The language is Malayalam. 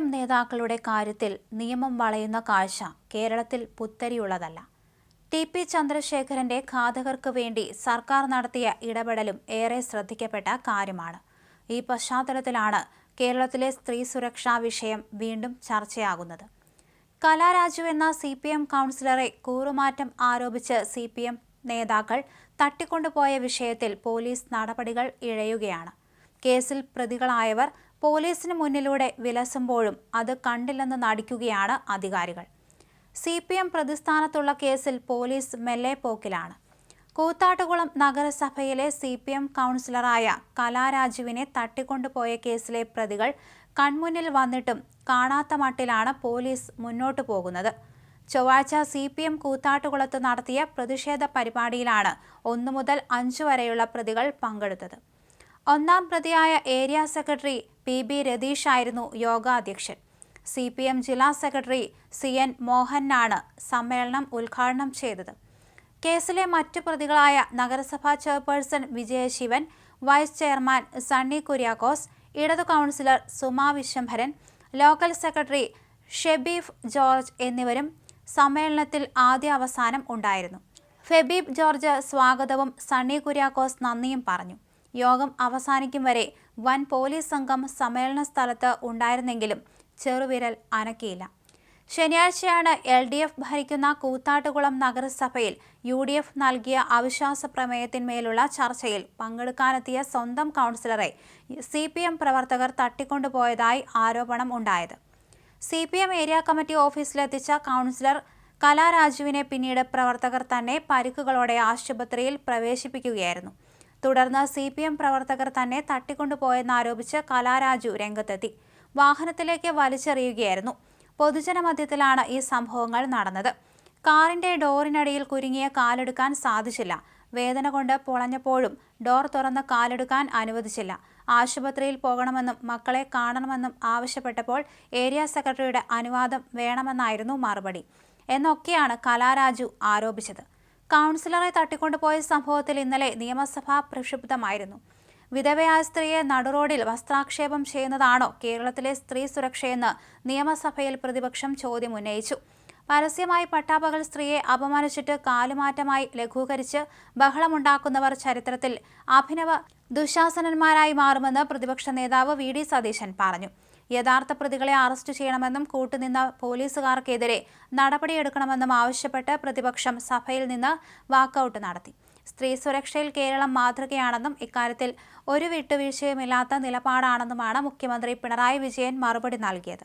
എം നേതാക്കളുടെ കാര്യത്തിൽ നിയമം വളയുന്ന കാഴ്ച കേരളത്തിൽ പുത്തരിയുള്ളതല്ല. ടി പി ചന്ദ്രശേഖരന്റെ ഘാതകർക്ക് വേണ്ടി സർക്കാർ നടത്തിയ ഇടപെടലും ഏറെ ശ്രദ്ധിക്കപ്പെട്ട കാര്യമാണ്. ഈ പശ്ചാത്തലത്തിലാണ് കേരളത്തിലെ സ്ത്രീ സുരക്ഷാ വിഷയം വീണ്ടും ചർച്ചയാകുന്നത്. കലാരാജു എന്ന സി പി എം കൗൺസിലറെ കൂറുമാറ്റം ആരോപിച്ച് സി പി എം നേതാക്കൾ തട്ടിക്കൊണ്ടുപോയ വിഷയത്തിൽ പോലീസ് നടപടികൾ ഇഴയുകയാണ്. കേസിൽ പ്രതികളായവർ പോലീസിന് മുന്നിലൂടെ വിലസുമ്പോഴും അത് കണ്ടില്ലെന്ന് നടിക്കുകയാണ് അധികാരികൾ. സി പി എം പ്രതിസ്ഥാനത്തുള്ള കേസിൽ പോലീസ് മെല്ലെ പോക്കിലാണ്. കൂത്താട്ടുകുളം നഗരസഭയിലെ സി പി എം കൗൺസിലറായ കലാരാജുവിനെ തട്ടിക്കൊണ്ടുപോയ കേസിലെ പ്രതികൾ കൺമുന്നിൽ വന്നിട്ടും കാണാത്ത മട്ടിലാണ് പോലീസ് മുന്നോട്ടു പോകുന്നത്. ചൊവ്വാഴ്ച സി പി എം കൂത്താട്ടുകുളത്ത് നടത്തിയ പ്രതിഷേധ പരിപാടിയിലാണ് ഒന്നു മുതൽ അഞ്ചു വരെയുള്ള പ്രതികൾ പങ്കെടുത്തത്. ഒന്നാം പ്രതിയായ ഏരിയ സെക്രട്ടറി പി ബി രതീഷായിരുന്നു യോഗാധ്യക്ഷൻ സി പി എം ജില്ലാ സെക്രട്ടറി സി എൻ മോഹനാണ് സമ്മേളനം ഉദ്ഘാടനം ചെയ്തത്. കേസിലെ മറ്റു പ്രതികളായ നഗരസഭാ chairperson Vijayasivan vice chairman Sunny Kuriakose ഇടതു councillor Suma Vishwambharan local secretary Shebeef George എന്നിവരും സമ്മേളനത്തിൽ ആദ്യ അവസാനം ഉണ്ടായിരുന്നു. ഫെബീബ് ജോർജ് സ്വാഗതവും സണ്ണി കുര്യാക്കോസ് നന്ദിയും പറഞ്ഞു. യോഗം അവസാനിക്കും വരെ വൻ പോലീസ് സംഘം സമ്മേളന സ്ഥലത്ത് ഉണ്ടായിരുന്നെങ്കിലും ചെറുവിരൽ അനക്കിയില്ല. ശനിയാഴ്ചയാണ് എൽ ഡി എഫ് ഭരിക്കുന്ന കൂത്താട്ടുകുളം നഗരസഭയിൽ യു ഡി എഫ് നൽകിയ അവിശ്വാസ പ്രമേയത്തിന്മേലുള്ള ചർച്ചയിൽ പങ്കെടുക്കാനെത്തിയ സ്വന്തം കൗൺസിലറെ സി പി എം പ്രവർത്തകർ തട്ടിക്കൊണ്ടുപോയതായി ആരോപണം ഉണ്ടായത്. C P M area committee ഓഫീസിലെത്തിച്ച councillor കലാരാജുവിനെ പിന്നീട് പ്രവർത്തകർ തന്നെ പരിക്കുകളോടെ ആശുപത്രിയിൽ പ്രവേശിപ്പിക്കുകയായിരുന്നു. തുടർന്ന് സി പി എം പ്രവർത്തകർ തന്നെ തട്ടിക്കൊണ്ടുപോയെന്നാരോപിച്ച് കലാരാജു രംഗത്തെത്തി. വാഹനത്തിലേക്ക് വലിച്ചെറിയുകയായിരുന്നു. പൊതുജനമധ്യത്തിലാണ് ഈ സംഭവങ്ങൾ നടന്നത്. കാറിന്റെ ഡോറിനടിയിൽ കുരുങ്ങിയ കാലെടുക്കാൻ സാധിച്ചില്ല. വേദന കൊണ്ട് പൊളഞ്ഞപ്പോഴും ഡോർ തുറന്ന് കാലെടുക്കാൻ അനുവദിച്ചില്ല. ആശുപത്രിയിൽ പോകണമെന്നും മക്കളെ കാണണമെന്നും ആവശ്യപ്പെട്ടപ്പോൾ ഏരിയ സെക്രട്ടറിയുടെ അനുവാദം വേണമെന്നായിരുന്നു മറുപടി. എന്നൊക്കെയാണ് കലാരാജു ആരോപിച്ചത്. കൗൺസിലറെ തട്ടിക്കൊണ്ടുപോയ സംഭവത്തിൽ ഇന്നലെ നിയമസഭ പ്രക്ഷുബ്ധമായിരുന്നു. വിധവയായ സ്ത്രീയെ നടുറോഡിൽ വസ്ത്രാക്ഷേപം ചെയ്യുന്നതാണോ കേരളത്തിലെ സ്ത്രീ സുരക്ഷയെന്ന് നിയമസഭയിൽ പ്രതിപക്ഷം ചോദ്യം ഉന്നയിച്ചു. പരസ്യമായി പട്ടാപകൽ സ്ത്രീയെ അപമാനിച്ചിട്ട് കാലുമാറ്റമായി ലഘൂകരിച്ച് ബഹളമുണ്ടാക്കുന്നവർ ചരിത്രത്തിൽ അഭിനവ ദുശാസനന്മാരായി മാറുമെന്ന് പ്രതിപക്ഷ നേതാവ് വി. ഡി. സതീശൻ പറഞ്ഞു. യഥാർത്ഥ പ്രതികളെ അറസ്റ്റ് ചെയ്യണമെന്നും കൂട്ടുനിന്ന പോലീസുകാർക്കെതിരെ നടപടിയെടുക്കണമെന്നും ആവശ്യപ്പെട്ട് പ്രതിപക്ഷം സഭയിൽ നിന്ന് വാക്കൌട്ട് നടത്തി. സ്ത്രീ സുരക്ഷയിൽ കേരളം മാതൃകയാണെന്നും ഇക്കാര്യത്തിൽ ഒരു വിട്ടുവീഴ്ചയുമില്ലാത്ത നിലപാടാണെന്നുമാണ് മുഖ്യമന്ത്രി പിണറായി വിജയൻ മറുപടി നൽകിയത്.